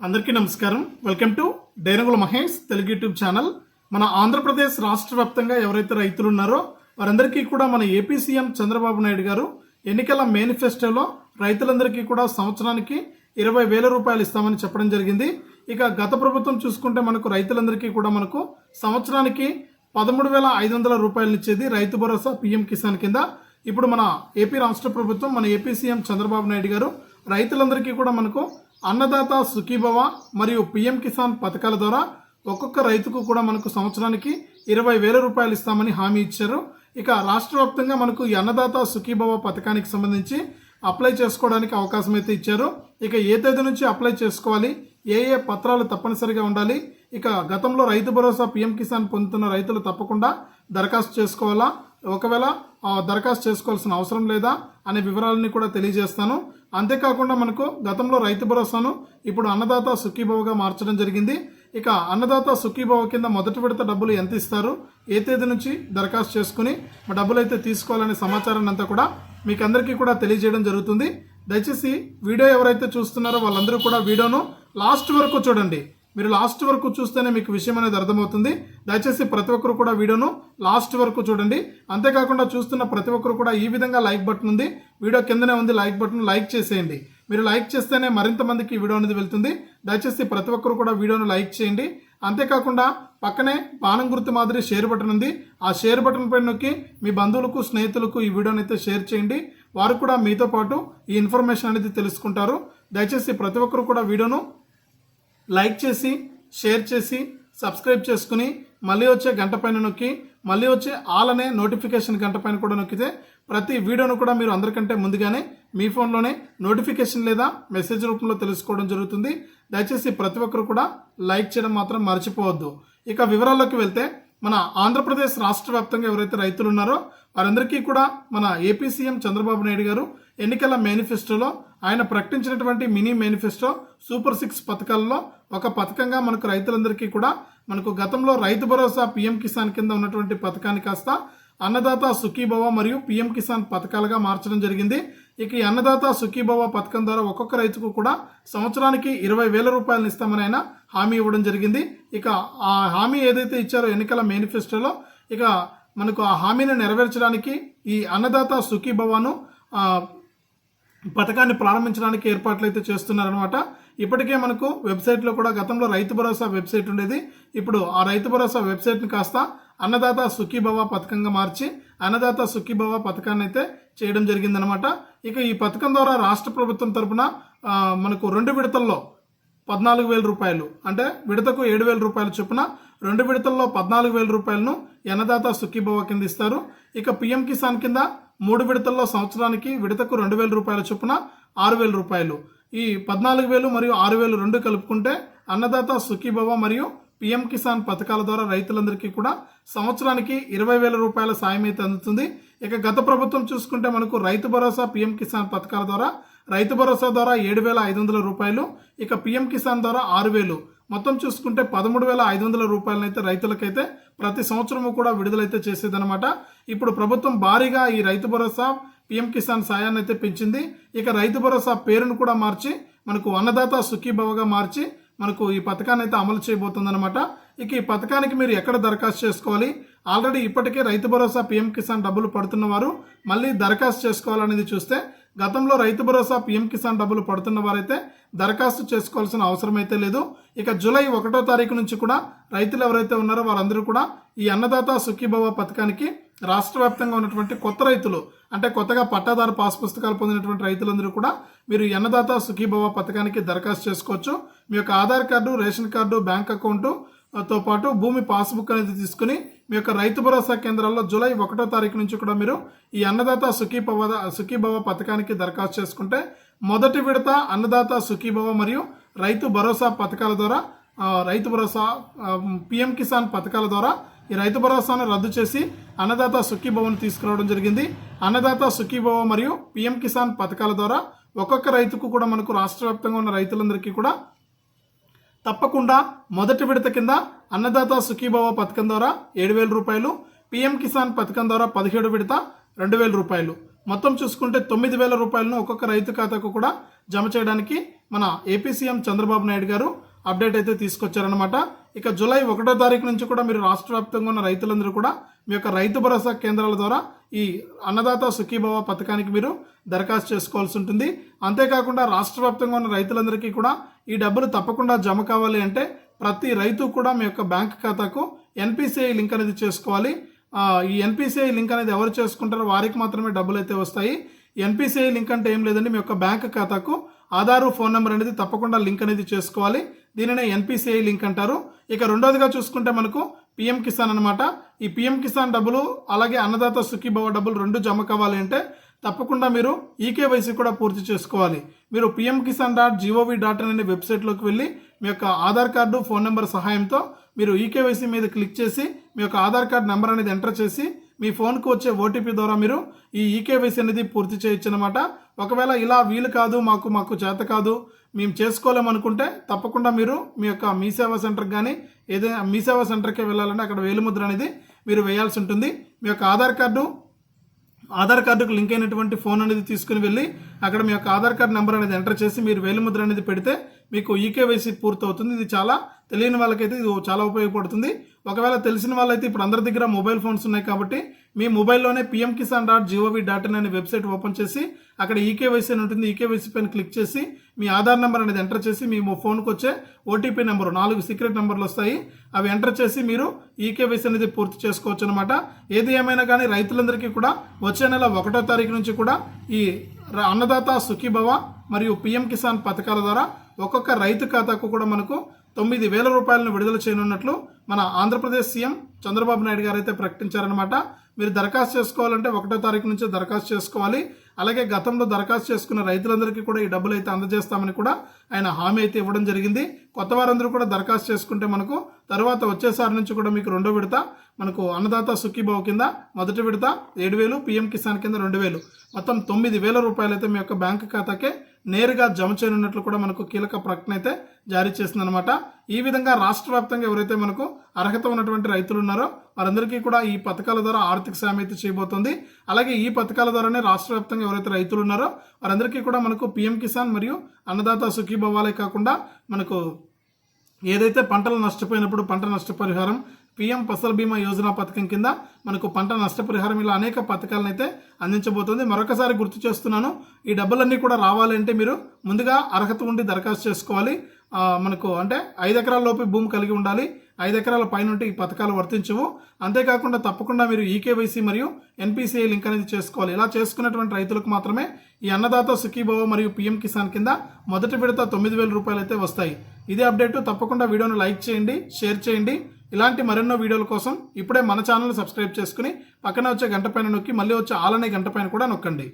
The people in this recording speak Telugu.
అందరికీ నమస్కారం. Welcome to Dairangula Mahesh Telugu YouTube channel. మన ఆంధ్రప్రదేశ్ రాష్ట్ర వ్యాప్తంగా ఎవరైతే రైతులు ఉన్నారో వారందరికీ కూడా మన ఏపీ సీఎం చంద్రబాబు నాయుడు గారు ఎన్నికల మేనిఫెస్టోలో రైతులందరికీ కూడా సంవత్సరానికి ఇరవై వేల రూపాయలు ఇస్తామని చెప్పడం జరిగింది. ఇక గత ప్రభుత్వం చూసుకుంటే మనకు రైతులందరికీ కూడా మనకు సంవత్సరానికి పదమూడు వేల ఐదు వందల రూపాయలు ఇచ్చేది రైతు భరోసా పీఎం కిసాన్ కింద. ఇప్పుడు మన ఏపీ రాష్ట్ర ప్రభుత్వం మన ఏపీ సీఎం చంద్రబాబు నాయుడు గారు రైతులందరికీ కూడా మనకు అన్నదాత సుఖీభవ మరియు పిఎం కిసాన్ పథకాల ద్వారా ఒక్కొక్క రైతుకు కూడా మనకు సంవత్సరానికి ఇరవై వేల రూపాయలు ఇస్తామని హామీ ఇచ్చారు. ఇక రాష్ట్ర వ్యాప్తంగా మనకు ఈ అన్నదాత సుఖీభవ పథకానికి సంబంధించి అప్లై చేసుకోవడానికి అవకాశం అయితే ఇచ్చారు. ఇక ఏ తేదీ నుంచి అప్లై చేసుకోవాలి? ఏ ఏ పత్రాలు తప్పనిసరిగా ఉండాలి? ఇక గతంలో రైతు భరోసా పిఎం కిసాన్ పొందుతున్న రైతులు తప్పకుండా దరఖాస్తు చేసుకోవాలా? ఒకవేళ దరఖాస్తు చేసుకోవాల్సిన అవసరం లేదా? అనే వివరాలని కూడా తెలియజేస్తాను. అంతేకాకుండా మనకు గతంలో రైతు భరోసాను ఇప్పుడు అన్నదాత సుఖీభవగా మార్చడం జరిగింది. ఇక అన్నదాత సుఖీభవ కింద మొదటి విడత డబ్బులు ఎంత ఇస్తారు? ఏ తేదీ నుంచి దరఖాస్తు చేసుకుని మా డబ్బులు అయితే తీసుకోవాలనే సమాచారాన్ని అంతా కూడా మీకు అందరికీ కూడా తెలియజేయడం జరుగుతుంది. దయచేసి వీడియో ఎవరైతే చూస్తున్నారో వాళ్ళందరూ కూడా వీడియోను లాస్ట్ వరకు చూడండి. మీరు లాస్ట్ వరకు చూస్తేనే మీకు విషయం అనేది అర్థమవుతుంది. దయచేసి ప్రతి ఒక్కరు కూడా వీడియోను లాస్ట్ వరకు చూడండి. అంతేకాకుండా చూస్తున్న ప్రతి ఒక్కరు కూడా ఈ విధంగా లైక్ బటన్ ఉంది. వీడియో కిందనే ఉంది లైక్ బటన్ లైక్ చేసేయండి. మీరు లైక్ చేస్తేనే మరింత మందికి ఈ వీడియో అనేది వెళ్తుంది. దయచేసి ప్రతి ఒక్కరు కూడా వీడియోను లైక్ చేయండి. అంతేకాకుండా పక్కనే బాణం గుర్తు మాదిరి షేర్ బటన్ ఉంది. ఆ షేర్ బటన్ పైన నొక్కి మీ బంధువులకు స్నేహితులకు ఈ వీడియోని అయితే షేర్ చేయండి. వారు కూడా మీతో పాటు ఈ ఇన్ఫర్మేషన్ అనేది తెలుసుకుంటారు. దయచేసి ప్రతి ఒక్కరు కూడా వీడియోను లైక్ చేసి షేర్ చేసి సబ్స్క్రైబ్ చేసుకుని మళ్ళీ వచ్చే గంట పైన నొక్కి మళ్ళీ వచ్చే ఆల్ అనే నోటిఫికేషన్ గంట పైన కూడా నొక్కితే ప్రతి వీడియోను కూడా మీరు అందరికంటే ముందుగానే మీ ఫోన్లోనే నోటిఫికేషన్ లేదా మెసేజ్ రూపంలో తెలుసుకోవడం జరుగుతుంది. దయచేసి ప్రతి ఒక్కరు కూడా లైక్ చేయడం మాత్రం మర్చిపోవద్దు. ఇక వివరాల్లోకి వెళ్తే మన ఆంధ్రప్రదేశ్ రాష్ట్ర వ్యాప్తంగా ఎవరైతే రైతులు ఉన్నారో వారందరికీ కూడా మన ఏపీ సీఎం చంద్రబాబు నాయుడు గారు ఎన్నికల మేనిఫెస్టోలో ఆయన ప్రకటించినటువంటి మినీ మేనిఫెస్టో సూపర్ సిక్స్ పథకాల్లో ఒక పథకంగా మనకు రైతులందరికీ కూడా మనకు గతంలో రైతు భరోసా పీఎం కిసాన్ కింద ఉన్నటువంటి పథకాన్ని కాస్త అన్నదాత సుఖీభవ మరియు పీఎం కిసాన్ పథకాలుగా మార్చడం జరిగింది. ఇక ఈ అన్నదాత సుఖీభవ పథకం ద్వారా ఒక్కొక్క రైతుకు కూడా సంవత్సరానికి ఇరవై వేల రూపాయలను ఇస్తామని ఆయన హామీ ఇవ్వడం జరిగింది. ఇక ఆ హామీ ఏదైతే ఇచ్చారో ఎన్నికల మేనిఫెస్టోలో ఇక మనకు ఆ హామీని నెరవేర్చడానికి ఈ అన్నదాత సుఖీభవను పథకాన్ని ప్రారంభించడానికి ఏర్పాట్లు అయితే చేస్తున్నారనమాట ఇప్పటికే మనకు వెబ్సైట్లో కూడా గతంలో రైతు భరోసా వెబ్సైట్ ఉండేది. ఇప్పుడు ఆ రైతు భరోసా వెబ్సైట్ని కాస్త అన్నదాత సుఖీభవ పథకంగా మార్చి అన్నదాత సుఖీభవ పథకాన్ని అయితే చేయడం జరిగిందనమాట ఇక ఈ పథకం ద్వారా రాష్ట్ర ప్రభుత్వం తరపున మనకు రెండు విడతల్లో పద్నాలుగు వేల రూపాయలు అంటే విడతకు ఏడు వేల రూపాయలు చొప్పున రెండు విడతల్లో పద్నాలుగు వేల రూపాయలను అన్నదాత సుఖీభవ కింద ఇస్తారు. ఇక పిఎం కిసాన్ కింద మూడు విడతల్లో సంవత్సరానికి విడతకు రెండు వేల రూపాయల చొప్పున ఆరు వేల రూపాయలు. ఈ పద్నాలుగు వేలు మరియు ఆరు వేలు రెండు కలుపుకుంటే అన్నదాత సుఖీభవ మరియు పిఎం కిసాన్ పథకాల ద్వారా రైతులందరికీ కూడా సంవత్సరానికి ఇరవై వేల రూపాయల సాయం అయితే అందుతుంది. ఇక గత ప్రభుత్వం చూసుకుంటే మనకు రైతు భరోసా పిఎం కిసాన్ పథకాల ద్వారా రైతు భరోసా ద్వారా ఏడు వేల ఐదు వందల రూపాయలు ఇక పిఎం కిసాన్ ద్వారా ఆరు వేలు. మొత్తం చూసుకుంటే పదమూడు వేల ఐదు వందల రూపాయలనైతే రైతులకైతే ప్రతి సంవత్సరము కూడా విడుదలైతే చేసేదనమాట ఇప్పుడు ప్రభుత్వం భారీగా ఈ రైతు భరోసా పిఎం కిసాన్ సాయాన్ని అయితే పెంచింది. ఇక రైతు భరోసా పేరును కూడా మార్చి మనకు అన్నదాత సుఖీభవగా మార్చి మనకు ఈ పథకాన్ని అయితే అమలు చేయబోతుందన్నమాట. ఇక ఈ పథకానికి మీరు ఎక్కడ దరఖాస్తు చేసుకోవాలి? ఆల్రెడీ ఇప్పటికే రైతు భరోసా పిఎం కిసాన్ డబ్బులు పడుతున్న వారు మళ్ళీ దరఖాస్తు చేసుకోవాలనేది చూస్తే గతంలో రైతు భరోసా పిఎం కిసాన్ డబ్బులు పడుతున్న వారైతే దరఖాస్తు చేసుకోవాల్సిన అవసరం అయితే లేదు. ఇక జూలై ఒకటో తారీఖు నుంచి కూడా రైతులు ఎవరైతే ఉన్నారో వారందరూ కూడా ఈ అన్నదాత సుఖీభవ పథకానికి రాష్ట్ర వ్యాప్తంగా ఉన్నటువంటి కొత్త రైతులు అంటే కొత్తగా పట్టాదారు పాస్ పుస్తకాలు పొందినటువంటి రైతులందరూ కూడా మీరు అన్నదాత సుఖీభవ పథకానికి దరఖాస్తు చేసుకోవచ్చు. మీ యొక్క Aadhaar card ration card bank account తో పాటు భూమి పాస్బుక్ అనేది తీసుకుని మీ యొక్క రైతు భరోసా కేంద్రాల్లో జూలై ఒకటో తారీఖు నుంచి కూడా మీరు ఈ అన్నదాత సుఖీభవ సుఖీభవ పథకానికి దరఖాస్తు చేసుకుంటే మొదటి విడత అన్నదాత సుఖీభవ మరియు రైతు భరోసా పథకాల ద్వారా రైతు భరోసా పిఎం కిసాన్ పథకాల ద్వారా ఈ రైతు భరోసాను రద్దు చేసి అన్నదాత సుఖీభవన్ తీసుకురావడం జరిగింది. అన్నదాత సుఖీభవ మరియు పిఎం కిసాన్ పథకాల ద్వారా ఒక్కొక్క రైతుకు కూడా మనకు రాష్ట్ర వ్యాప్తంగా ఉన్న రైతులందరికీ కూడా తప్పకుండా మొదటి విడత కింద అన్నదాత సుఖీభవ పథకం ద్వారా ఏడు వేల రూపాయలు పిఎం కిసాన్ పథకం ద్వారా పదిహేడు విడత రెండు వేల రూపాయలు. మొత్తం చూసుకుంటే తొమ్మిది వేల రూపాయలను ఒక్కొక్క రైతు ఖాతాకు కూడా జమ చేయడానికి మన ఏపీ సీఎం చంద్రబాబు నాయుడు గారు అప్డేట్ అయితే తీసుకొచ్చారనమాట ఇక జూలై ఒకటో తారీఖు నుంచి కూడా మీరు రాష్ట్ర వ్యాప్తంగా ఉన్న రైతులందరూ కూడా మీ యొక్క రైతు భరోసా కేంద్రాల ద్వారా ఈ అన్నదాత సుఖీభవ పథకానికి మీరు దరఖాస్తు చేసుకోవాల్సి ఉంటుంది. అంతేకాకుండా రాష్ట్ర వ్యాప్తంగా ఉన్న రైతులందరికీ కూడా ఈ డబ్బులు తప్పకుండా జమ కావాలి అంటే ప్రతి రైతు కూడా మీ యొక్క బ్యాంక్ ఖాతాకు ఎన్పిసిఐ లింక్ అనేది చేసుకోవాలి. ఈ ఎన్పిసిఐ లింక్ అనేది ఎవరు చేసుకుంటారో వారికి మాత్రమే డబ్బులు అయితే వస్తాయి. ఎన్పిసిఐ లింక్ అంటే ఏం లేదండి మీ యొక్క బ్యాంక్ ఖాతాకు ఆధారు ఫోన్ నెంబర్ అనేది తప్పకుండా లింక్ అనేది చేసుకోవాలి. దీనినే ఎన్పిసిఐ లింక్ అంటారు. ఇక రెండోదిగా చూసుకుంటే మనకు పిఎం కిసాన్ అనమాట ఈ పిఎం కిసాన్ డబ్బులు అలాగే అన్నదాత సుఖీభవ డబ్బులు రెండు జమ కావాలి అంటే తప్పకుండా మీరు ఈకేవైసీ కూడా పూర్తి చేసుకోవాలి. మీరు PM Kisan dot G O V dot in అనే వెబ్సైట్లోకి వెళ్ళి మీ యొక్క ఆధార్ కార్డు ఫోన్ నెంబర్ సహాయంతో మీరు ఈకేవైసీ మీద క్లిక్ చేసి మీ యొక్క ఆధార్ కార్డు నెంబర్ అనేది ఎంటర్ చేసి మీ ఫోన్కు వచ్చే ఓటీపీ ద్వారా మీరు ఈ ఈకేవైసీ అనేది పూర్తి చేయొచ్చు అనమాట ఒకవేళ ఇలా వీలు కాదు మాకు మాకు చేత కాదు మేము చేసుకోలేమనుకుంటే తప్పకుండా మీరు మీ యొక్క మీ సేవా సెంటర్కి కానీ ఏదైనా మీ సేవా సెంటర్కే వెళ్ళాలంటే అక్కడ వేలిముద్ర అనేది మీరు వేయాల్సి ఉంటుంది. మీ యొక్క ఆధార్ కార్డు ఆధార్ కార్డుకు లింక్ అయినటువంటి ఫోన్ అనేది తీసుకుని వెళ్ళి అక్కడ మీ యొక్క ఆధార్ కార్డు నెంబర్ అనేది ఎంటర్ చేసి మీరు వేలిముద్ర అనేది పెడితే మీకు ఈకేవైసీ పూర్తవుతుంది. ఇది చాలా తెలియని వాళ్ళకైతే ఇది చాలా ఉపయోగపడుతుంది. ఒకవేళ తెలిసిన వాళ్ళైతే ఇప్పుడు అందరి దగ్గర మొబైల్ ఫోన్స్ ఉన్నాయి కాబట్టి మీ మొబైల్లోనే PM Kisan dot G O V dot in అనే వెబ్సైట్ ఓపెన్ చేసి అక్కడ ఈకేవైసీ అని ఉంటుంది. ఈకేవైసీ పైన క్లిక్ చేసి మీ ఆధార్ నెంబర్ అనేది ఎంటర్ చేసి మీ ఫోన్కి వచ్చే ఓటీపీ నెంబరు నాలుగు సీక్రెట్ నెంబర్లు వస్తాయి. అవి ఎంటర్ చేసి మీరు ఈకేవైసీ అనేది పూర్తి చేసుకోవచ్చు అనమాట ఏది ఏమైనా కానీ రైతులందరికీ కూడా వచ్చే నెల ఒకటో తారీఖు నుంచి కూడా ఈ అన్నదాత సుఖీభవ మరియు పిఎం కిసాన్ పథకాల ద్వారా ఒక్కొక్క రైతు ఖాతాకు కూడా మనకు తొమ్మిది వేల రూపాయలను విడుదల చేయనున్నట్లు మన ఆంధ్రప్రదేశ్ సీఎం చంద్రబాబు నాయుడు గారు అయితే ప్రకటించారనమాట మీరు దరఖాస్తు చేసుకోవాలంటే ఒకటో తారీఖు నుంచి దరఖాస్తు చేసుకోవాలి. అలాగే గతంలో దరఖాస్తు చేసుకున్న రైతులందరికీ కూడా ఈ డబ్బులు అయితే అందజేస్తామని కూడా ఆయన హామీ అయితే ఇవ్వడం జరిగింది. కొత్త వారందరూ కూడా దరఖాస్తు చేసుకుంటే మనకు తర్వాత వచ్చేసారి నుంచి కూడా మీకు రెండో విడత మనకు అన్నదాత సుఖీభావ కింద మొదటి విడత ఏడు వేలు పిఎం కిసాన్ కింద రెండు వేలు. మొత్తం తొమ్మిది వేల రూపాయలు అయితే మీ యొక్క బ్యాంకు ఖాతాకే నేరుగా జమ చేయనున్నట్లు కూడా మనకు కీలక ప్రకటన అయితే జారీ చేసిందనమాట ఈ విధంగా రాష్ట్ర వ్యాప్తంగా ఎవరైతే మనకు అర్హత ఉన్నటువంటి రైతులు ఉన్నారో వారందరికీ కూడా ఈ పథకాల ద్వారా ఆర్థిక సాయం అయితే చేయబోతుంది. అలాగే ఈ పథకాల ద్వారానే రాష్ట్ర వ్యాప్తంగా ఎవరైతే రైతులు ఉన్నారో వారందరికీ కూడా మనకు పిఎం కిసాన్ మరియు అన్నదాత సుఖీభవాలే కాకుండా మనకు ఏదైతే పంటలు నష్టపోయినప్పుడు పంట నష్టపరిహారం పిఎం ఫసల్ బీమా యోజన పథకం కింద మనకు పంట నష్టపరిహారం ఇలా అనేక పథకాలను అయితే అందించబోతుంది. మరొకసారి గుర్తు చేస్తున్నాను ఈ డబ్బులన్నీ కూడా రావాలంటే మీరు ముందుగా అర్హత ఉండి దరఖాస్తు చేసుకోవాలి. మనకు అంటే ఐదు ఎకరాల లోపు భూమి కలిగి ఉండాలి. ఐదు ఎకరాల పైన ఈ పథకాలు వర్తించవు. అంతేకాకుండా తప్పకుండా మీరు ఈకేవైసీ మరియు ఎన్పిసిఐ లింక్ అనేది చేసుకోవాలి. ఇలా చేసుకున్నటువంటి రైతులకు మాత్రమే ఈ అన్నదాత సుఖీభవ మరియు పిఎం కిసాన్ కింద మొదటి విడత తొమ్మిది వేల రూపాయలు అయితే వస్తాయి. ఇదే అప్డేట్ తప్పకుండా వీడియోను లైక్ చేయండి షేర్ చేయండి. ఇలాంటి మరెన్నో వీడియోల కోసం ఇప్పుడే మన ఛానల్ సబ్స్క్రైబ్ చేసుకుని పక్కన వచ్చే గంట పైన నొక్కి మళ్ళీ వచ్చే ఆలనే గంట పైన కూడా నొక్కండి.